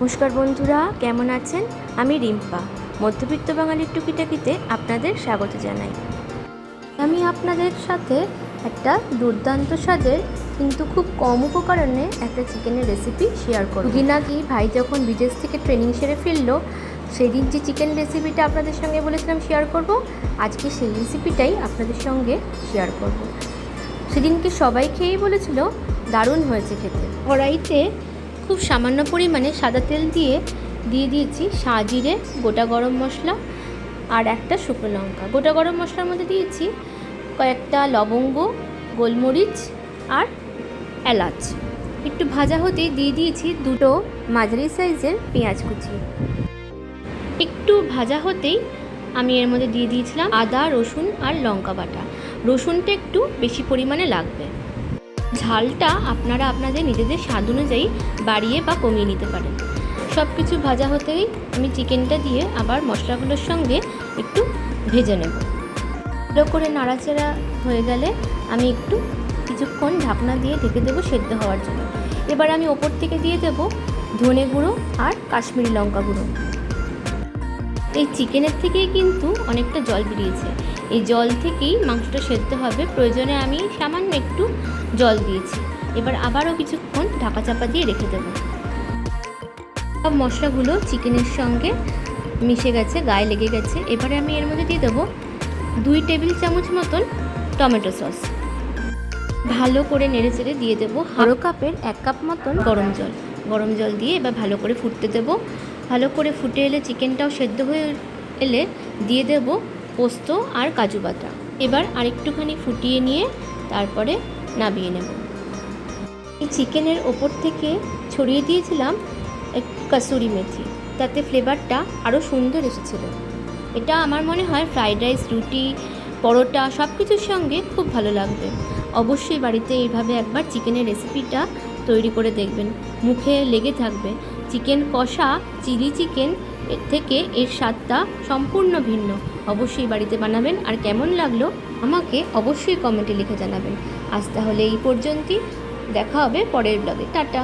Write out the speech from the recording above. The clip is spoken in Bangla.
নমস্কার বন্ধুরা, কেমন আছেন? আমি রিম্পা। মধ্যবিত্ত বাঙালির টুকিটাকিতে আপনাদের স্বাগত জানাই। আমি আপনাদের সাথে একটা দুর্দান্ত স্বাদের, কিন্তু খুব কম উপকরণে একটা চিকেনের রেসিপি শেয়ার করব। আগেই ভাই যখন বিদেশ থেকে ট্রেনিং সেরে ফিরলো, সেদিন যে চিকেন রেসিপিটা আপনাদের সঙ্গে বলেছিলাম শেয়ার করব, আজকে সেই রেসিপিটাই আপনাদের সঙ্গে শেয়ার করব। সেদিনকে সবাই খেয়েই বলেছিল, দারুণ হয়েছে খেতে। কড়াইতে খুব সামান্য পরিমাণে সাদা তেল দিয়ে দিয়ে দিয়েছি সাজিরে গোটা গরম মশলা আর একটা শুকনো লঙ্কা। গোটা গরম মশলার মধ্যে দিয়েছি কয়েকটা লবঙ্গ, গোলমরিচ আর এলাচ। একটু ভাজা হতেই দিয়ে দিয়েছি দুটো মাঝারি সাইজের পেঁয়াজ কুচি। একটু ভাজা হতেই আমি এর মধ্যে দিয়ে দিয়েছিলাম আদা, রসুন আর লঙ্কা বাটা। রসুনটা একটু বেশি পরিমাণে লাগবে। ঝালটা আপনারা আপনাদের নিজেদের স্বাদ অনুযায়ী বাড়িয়ে বা কমিয়ে নিতে পারেন। সব কিছু ভাজা হতেই আমি চিকেনটা দিয়ে আবার মশলাগুলোর সঙ্গে একটু ভেজে নেব। ভালো করে নাড়াচাড়া হয়ে গেলে আমি একটু কিছুক্ষণ ঢাকনা দিয়ে ঢেকে দেবো সেদ্ধ হওয়ার জন্য। এবার আমি ওপর থেকে দিয়ে দেবো ধনে গুঁড়ো আর কাশ্মীরি লঙ্কা গুঁড়ো। এই চিকেনের থেকেই কিন্তু অনেকটা জল বেরিয়েছে। এই জল থেকেই মাংসটা সেদ্ধ হবে। প্রয়োজনে আমি সামান্য একটু জল দিয়েছি। এবার আবারও কিছুক্ষণ ঢাকা চাপা দিয়ে রেখে দেবো। সব মশলাগুলো চিকেনের সঙ্গে মিশে গেছে, গায়ে লেগে গেছে। এবারে আমি এর মধ্যে দিয়ে দেবো দুই টেবিল চামচ মতন টমেটো সস। ভালো করে নেড়ে চেড়ে দিয়ে দেবো হারো কাপের এক কাপ মতন গরম জল। গরম জল দিয়ে এবার ভালো করে ফুটতে দেবো। ভালো করে ফুটে এলে চিকেনটাও সেদ্ধ হয়ে এলে দিয়ে দেব পোস্ত আর কাজু বাটা। এবার আরেকটুখানি ফুটিয়ে নিয়ে তারপরে নামিয়ে নেব। এই চিকেনের ওপর থেকে ছড়িয়ে দিয়েছিলাম কাসুরি মেথি, তাতে ফ্লেভারটা আরও সুন্দর এসেছিল। এটা আমার মনে হয় ফ্রাইড রাইস, রুটি, পরোটা সব কিছুর সঙ্গে খুব ভালো লাগবে। অবশ্যই বাড়িতে এইভাবে একবার চিকেনের রেসিপিটা তৈরি করে দেখবেন। মুখে লেগে থাকবে। চিকেন কষা, চিলি চিকেন, এর থেকে এর স্বাদটা সম্পূর্ণ ভিন্ন। অবশ্যই বাড়িতে বানাবেন আর কেমন লাগল আমাকে অবশ্যই কমেন্টে লিখে জানাবেন। আজ তাহলে এই পর্যন্তই। দেখা হবে পরের ব্লগে। টাটা।